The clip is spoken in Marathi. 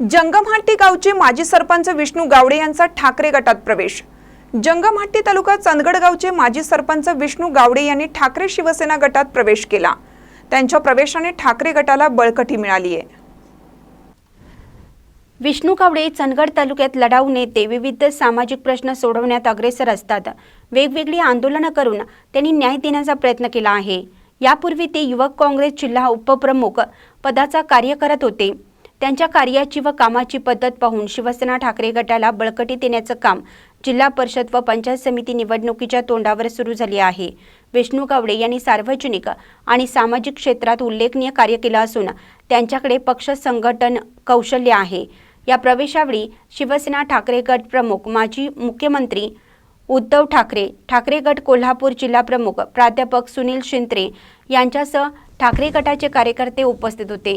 जंगमहट्टी गावचे माजी सरपंच विष्णू गावडे यांचा ठाकरे गटात प्रवेश. जंगमहट्टी तालुका चंदगड गावचे माजी सरपंच विष्णू गावडे यांनी ठाकरे शिवसेना गटात प्रवेश केला. त्यांच्या प्रवेशाने ठाकरे गटाला बळकटी मिळाली आहे. विष्णू कावडे चंदगड तालुक्यात लढाऊ नेते विविध सामाजिक प्रश्न सोडवण्यात अग्रेसर असतात. वेगवेगळी आंदोलनं करून त्यांनी न्याय देण्याचा प्रयत्न केला आहे. यापूर्वी ते युवक काँग्रेस जिल्हा उपप्रमुख पदाचा कार्य करत होते. त्यांच्या कार्याची व कामाची पद्धत पाहून शिवसेना ठाकरे गटाला बळकटी देण्याचं काम जिल्हा परिषद व पंचायत समिती निवडणुकीच्या तोंडावर सुरू झाले आहे. विष्णू गावडे यांनी सार्वजनिक आणि सामाजिक क्षेत्रात उल्लेखनीय कार्य केलं असून त्यांच्याकडे पक्ष संघटन कौशल्य आहे. या प्रवेशावेळी शिवसेना ठाकरे गट प्रमुख माजी मुख्यमंत्री उद्धव ठाकरे ठाकरे गट कोल्हापूर जिल्हा प्रमुख प्राध्यापक सुनील शिंत्रे यांच्यासह ठाकरे गटाचे कार्यकर्ते उपस्थित होते.